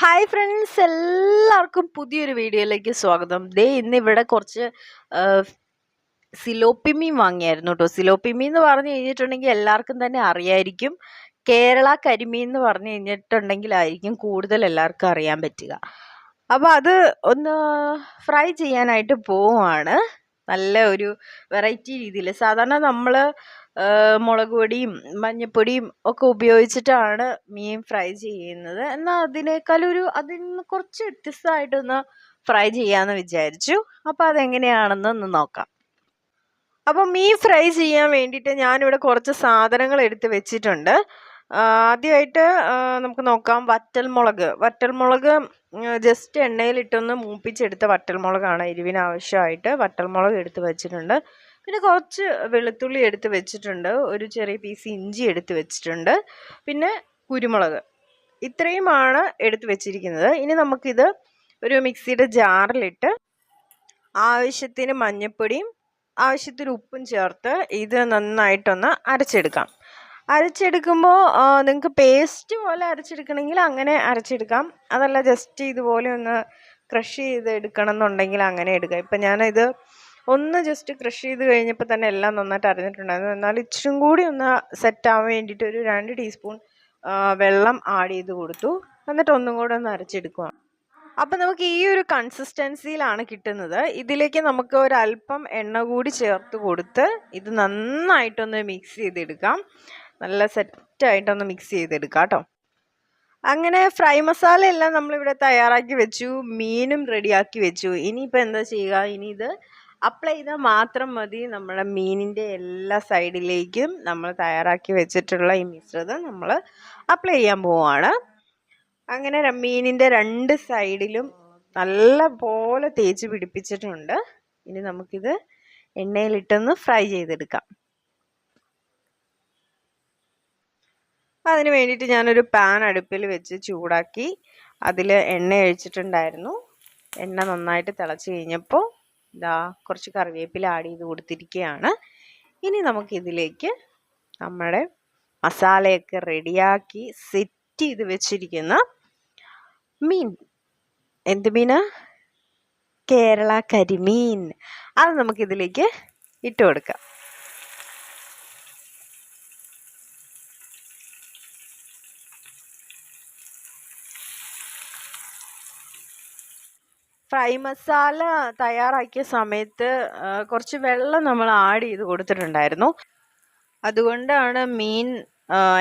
Hi friends എല്ലാവർക്കും പുതിയൊരു വീഡിയോയിലേക്ക് സ്വാഗതം. ദേ ഇന്ന് ഇവിടെ കുറച്ച് സിലോപ്പി മീൻ വാങ്ങിയായിരുന്നു കേട്ടോ. സിലോപ്പി മീൻ എന്ന് പറഞ്ഞു കഴിഞ്ഞിട്ടുണ്ടെങ്കിൽ എല്ലാവർക്കും തന്നെ അറിയായിരിക്കും. കേരള കരിമീൻ എന്ന് പറഞ്ഞു കഴിഞ്ഞിട്ടുണ്ടെങ്കിലായിരിക്കും കൂടുതൽ എല്ലാവർക്കും അറിയാൻ പറ്റുക. അപ്പോൾ അത് ഒന്ന് ഫ്രൈ ചെയ്യാനായിട്ട് പോവുകയാണ് നല്ല ഒരു വെറൈറ്റി രീതിയിൽ സാധാരണ നമ്മൾ മുളക് പൊടിയും മഞ്ഞൾപ്പൊടിയും ഒക്കെ ഉപയോഗിച്ചിട്ടാണ് മീൻ ഫ്രൈ ചെയ്യുന്നത്. എന്നാൽ അതിനേക്കാളൊരു അതിൽ നിന്ന് കുറച്ച് വ്യത്യസ്തമായിട്ടൊന്ന് ഫ്രൈ ചെയ്യാമെന്ന് വിചാരിച്ചു. അപ്പോൾ അതെങ്ങനെയാണെന്ന് ഒന്ന് നോക്കാം. അപ്പോൾ മീൻ ഫ്രൈ ചെയ്യാൻ വേണ്ടിയിട്ട് ഞാനിവിടെ കുറച്ച് സാധനങ്ങൾ എടുത്ത് വെച്ചിട്ടുണ്ട്. ആദ്യമായിട്ട് നമുക്ക് നോക്കാം. വറ്റൽ മുളക് വറ്റൽ മുളക് ജസ്റ്റ് എണ്ണയിലിട്ടൊന്ന് മൂപ്പിച്ചെടുത്ത വറ്റൽ വറ്റൽമുളകാണ് എരിവിന് ആവശ്യമായിട്ട് വറ്റൽമുളക് എടുത്ത് വെച്ചിട്ടുണ്ട്. പിന്നെ കുറച്ച് വെളുത്തുള്ളി എടുത്ത് വെച്ചിട്ടുണ്ട്. ഒരു ചെറിയ പീസ് ഇഞ്ചി എടുത്ത് വെച്ചിട്ടുണ്ട്. പിന്നെ കുരുമുളക്. ഇത്രയുമാണ് എടുത്ത് വെച്ചിരിക്കുന്നത്. ഇനി നമുക്കിത് ഒരു മിക്സിയുടെ ജാറിലിട്ട് ആവശ്യത്തിന് മഞ്ഞൾപ്പൊടിയും ആവശ്യത്തിന് ഉപ്പും ചേർത്ത് ഇത് നന്നായിട്ടൊന്ന് അരച്ചെടുക്കാം. അരച്ചെടുക്കുമ്പോൾ നിങ്ങൾക്ക് പേസ്റ്റ് പോലെ അരച്ചെടുക്കണമെങ്കിൽ അങ്ങനെ അരച്ചെടുക്കാം. അതല്ല ജസ്റ്റ് ഇതുപോലെ ഒന്ന് ക്രഷ് ചെയ്ത് എടുക്കണം എന്നുണ്ടെങ്കിൽ അങ്ങനെ എടുക്കാം. ഇപ്പം ഞാനിത് ഒന്ന് ജസ്റ്റ് ക്രഷ് ചെയ്ത് കഴിഞ്ഞപ്പോൾ തന്നെ എല്ലാം നന്നായിട്ട് അരഞ്ഞിട്ടുണ്ടായിരുന്നു. എന്നാൽ ഇച്ചിരും കൂടി ഒന്ന് സെറ്റ് ആവാൻ വേണ്ടിയിട്ട് ഒരു രണ്ട് ടീസ്പൂൺ വെള്ളം ആഡ് ചെയ്ത് കൊടുത്തു. എന്നിട്ട് ഒന്നും കൂടെ ഒന്ന് അരച്ചെടുക്കുക അപ്പം നമുക്ക് ഈ ഒരു കൺസിസ്റ്റൻസിയിലാണ് കിട്ടുന്നത്. ഇതിലേക്ക് നമുക്ക് ഒരല്പം എണ്ണ കൂടി ചേർത്ത് കൊടുത്ത് ഇത് നന്നായിട്ടൊന്ന് മിക്സ് ചെയ്തെടുക്കാം. നല്ല സെറ്റായിട്ടൊന്ന് മിക്സ് ചെയ്തെടുക്കാം കേട്ടോ. അങ്ങനെ ഫ്രൈ മസാല എല്ലാം നമ്മളിവിടെ തയ്യാറാക്കി വെച്ചു മീനും റെഡിയാക്കി വെച്ചു. ഇനിയിപ്പോൾ എന്താ ചെയ്യുക? ഇനി ഇത് അപ്ലൈ ചെയ്താൽ മാത്രം മതി. നമ്മുടെ മീനിന്റെ എല്ലാ സൈഡിലേക്കും നമ്മൾ തയ്യാറാക്കി വെച്ചിട്ടുള്ള ഈ മിശ്രിതം നമ്മൾ അപ്ലൈ ചെയ്യാൻ പോവുകയാണ് അങ്ങനെ മീനിന്റെ രണ്ട് സൈഡിലും നല്ല പോലെ തേച്ച് പിടിപ്പിച്ചിട്ടുണ്ട്. ഇനി നമുക്കിത് എണ്ണയിലിട്ടൊന്ന് ഫ്രൈ ചെയ്തെടുക്കാം. അതിന് വേണ്ടിയിട്ട് ഞാനൊരു പാൻ അടുപ്പിൽ വെച്ച് ചൂടാക്കി അതിൽ എണ്ണ ഒഴിച്ചിട്ടുണ്ടായിരുന്നു. എണ്ണ നന്നായിട്ട് തിളച്ച് കഴിഞ്ഞപ്പോൾ ഇതാ കുറച്ച് കറിവേപ്പില ആഡ് ചെയ്ത് കൊടുത്തിരിക്കുകയാണ് ഇനി നമുക്കിതിലേക്ക് നമ്മുടെ മസാലയൊക്കെ റെഡിയാക്കി സെറ്റ് ചെയ്ത് വെച്ചിരിക്കുന്ന മീൻ. എന്ത് മീനാ? കേരള കരിമീൻ. അത് നമുക്കിതിലേക്ക് ഇട്ട് കൊടുക്കാം. ഫ്രൈ മസാല തയ്യാറാക്കിയ സമയത്ത് കുറച്ച് വെള്ളം നമ്മൾ ആഡ് ചെയ്ത് കൊടുത്തിട്ടുണ്ടായിരുന്നു. അതുകൊണ്ടാണ് മീൻ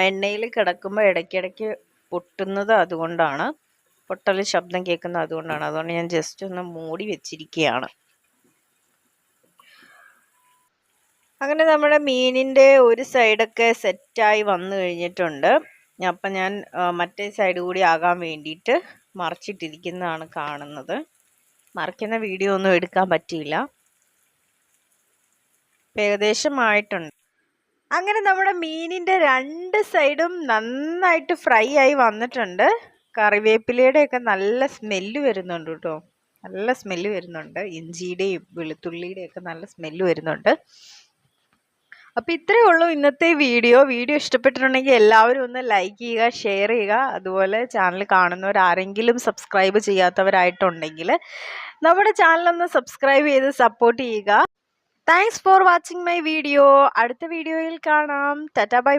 എണ്ണയിൽ കിടക്കുമ്പോൾ ഇടയ്ക്കിടയ്ക്ക് പൊട്ടുന്നത് അതുകൊണ്ടാണ്. പൊട്ടൽ ശബ്ദം കേൾക്കുന്നത് അതുകൊണ്ടാണ്. അതുകൊണ്ട് ഞാൻ ജസ്റ്റ് ഒന്ന് മൂടി വെച്ചിരിക്കുകയാണ്. അങ്ങനെ നമ്മുടെ മീനിന്റെ ഒരു സൈഡൊക്കെ സെറ്റായി വന്നു കഴിഞ്ഞിട്ടുണ്ട്. അപ്പം ഞാൻ മറ്റേ സൈഡ് കൂടി ആകാൻ വേണ്ടിയിട്ട് മറിച്ചിട്ടിരിക്കുന്നതാണ് കാണുന്നത്. മറിക്കുന്ന വീഡിയോ ഒന്നും എടുക്കാൻ പറ്റിയില്ല. ഏകദേശമായിട്ടുണ്ട് അങ്ങനെ നമ്മുടെ മീനിന്റെ രണ്ട് സൈഡും നന്നായിട്ട് ഫ്രൈ ആയി വന്നിട്ടുണ്ട്. കറിവേപ്പിലയുടെയൊക്കെ നല്ല സ്മെല്ല് വരുന്നുണ്ട് കേട്ടോ. നല്ല സ്മെല്ല് വരുന്നുണ്ട്. ഇഞ്ചിയുടെയും വെളുത്തുള്ളിയുടെയൊക്കെ നല്ല സ്മെല്ല് വരുന്നുണ്ട്. അപ്പോൾ ഇത്രയേ ഉള്ളൂ ഇന്നത്തെ വീഡിയോ. വീഡിയോ ഇഷ്ടപ്പെട്ടിട്ടുണ്ടെങ്കിൽ എല്ലാവരും ഒന്ന് ലൈക്ക് ചെയ്യുക ഷെയർ ചെയ്യുക. അതുപോലെ ചാനൽ കാണുന്നവർ ആരെങ്കിലും സബ്സ്ക്രൈബ് ചെയ്യാത്തവരായിട്ടുണ്ടെങ്കിൽ നമ്മുടെ ചാനൽ ഒന്ന് സബ്സ്ക്രൈബ് ചെയ്ത് സപ്പോർട്ട് ചെയ്യുക. Thanks for watching my video അടുത്ത വീഡിയോയിൽ കാണാം. Tata bye